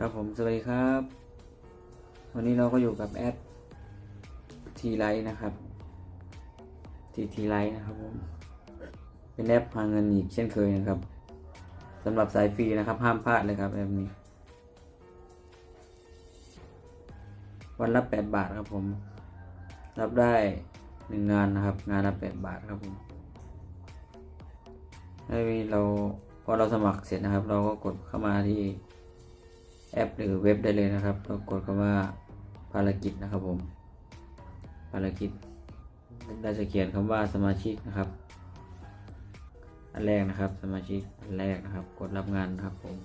ครับผมสวัสดีครับ วันนี้เราก็อยู่กับแอดทีไลท์นะครับทีทีไลท์นะครับผมเป็นแอปหาเงินอีกเช่นเคยนะครับสำหรับสายฟรีนะครับ ห้ามพลาดเลยครับแอปนี้ วันละแปดบาทครับผม รับได้หนึ่งงานนะครับ งานละแปดบาทครับผมแล้เราพอเราสมัครเสร็จนะครับ เราก็กดเข้ามาที่ แอปหรือเว็บได้เลยนะครับแล้วกดคำว่าภารกิจนะครับผม ภารกิจได้จะเขียนคำว่าสมาชิกนะครับ อันแรกนะครับ สมาชิกอันแรกนะครับ กดรับงานนะครับผม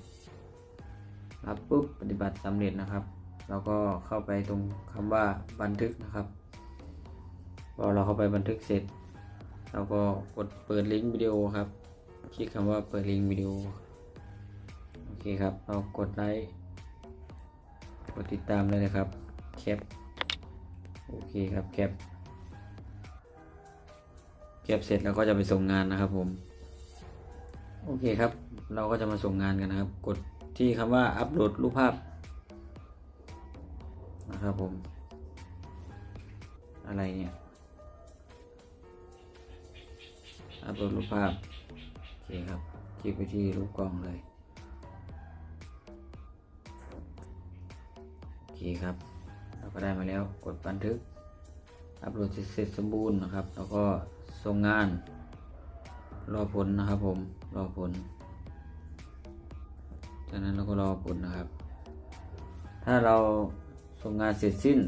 รับปุ๊บปฏิบัติสำเร็จนะครับเราก็เข้าไปตรงคำว่าบันทึกนะครับพอเราเข้าไปบันทึกเสร็จเราก็กดเปิดลิงก์วิดีโอครับ คลิกคำว่าเปิดลิงก์วิดีโอ โอเคครับ เรากดไลค์ ดติดตามเลยนะครับ แคป โอเคครับ แคป แคปเสร็จแล้วก็จะไปส่งงานนะครับผม โอเคครับ เราก็จะมาส่งงานกันนะครับ กดที่คำว่าอัปโหลดรูปภาพนะครับผม อะไรเนี่ยอัปโหลดรูปภาพ โอเคครับ คลิกไปที่รูปกล้องเลย เคครับ เราก็ได้มาแล้วกดบันทึก อัปโหลดเสร็จสมบูรณ์นะครับ แล้วก็ส่งงาน รอผลนะครับผมรอผล จากนั้นเราก็รอผลนะครับ ถ้าเราส่งงานเสร็จสิ้น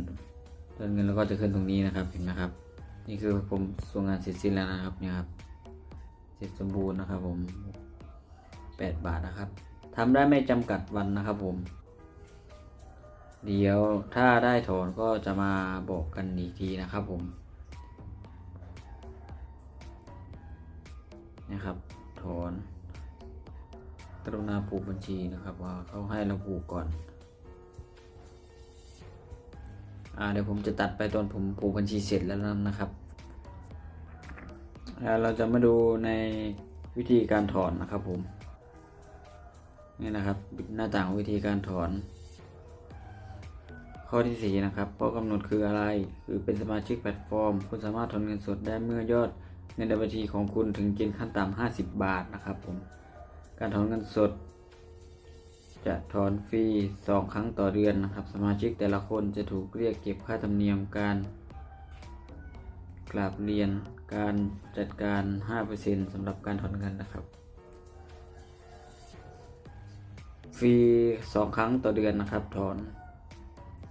เงินเงินเราก็จะขึ้นตรงนี้นะครับเห็นไหมครับ นี่คือผมส่งงานเสร็จสิ้นแล้วนะครับเนี่ยครับเสร็จสมบูรณ์นะครับผม8บาทนะครับทำได้ไม่จำกัดวันนะครับผม เดี๋ยวถ้าได้ถอนก็จะมาบอกกันอีกทีนะครับผมนะครับ ถอนกรุณาผูกบัญชีนะครับว่าเขาให้เราผูกก่อนอ่าเดี๋ยวผมจะตัดไปตอนผมผูกบัญชีเสร็จแล้วนะครับอ่าเราจะมาดูในวิธีการถอนนะครับผมนี่นะครับหน้าต่างวิธีการถอน ข้อที่ 4 นะครับข้อกำหนดคืออะไร คือเป็นสมาชิกแพลตฟอร์ม คุณสามารถถอนเงินสดได้เมื่อยอดเงินในบัญชีของคุณถึงเกณฑ์ขั้นต่ำ50 บาทนะครับผม การถอนเงินสด จะถอนฟรี 2 ครั้งต่อเดือนนะครับ สมาชิกแต่ละคนจะถูกเรียกเก็บค่าธรรมเนียมการกราบเรียนการจัดการ 5%สำหรับการถอนเงินนะครับ ฟรี 2 ครั้งต่อเดือนนะครับถอน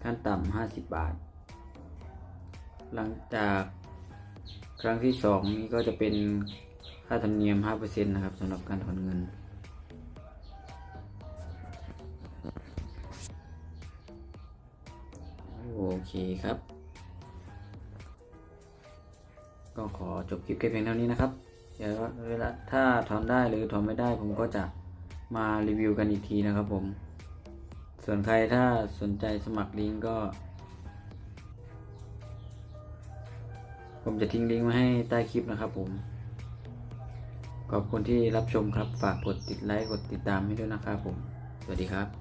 ขั้นต่ำห้าสิบาท หลังจากครั้งที่สองนี้ก็จะเป็นค่าธรรมเนียมห้าเปอร์เซ็นต์นะครับสำหรับการถอนเงิน โอเคครับ ก็ขอจบคลิปแค่เพียงเท่านี้นะครับ เดี๋ยวเวลาถ้าถอนได้หรือถอนไม่ได้ผมก็จะมารีวิวกันอีกทีนะครับผม ส่วนใครถ้าสนใจสมัครลิงก์ก็ ผมจะทิ้งลิงก์ไว้ให้ใต้คลิปนะครับผม ขอบคุณที่รับชมครับ ฝากกดติดไลค์ กดติดตามให้ด้วยนะครับผม สวัสดีครับ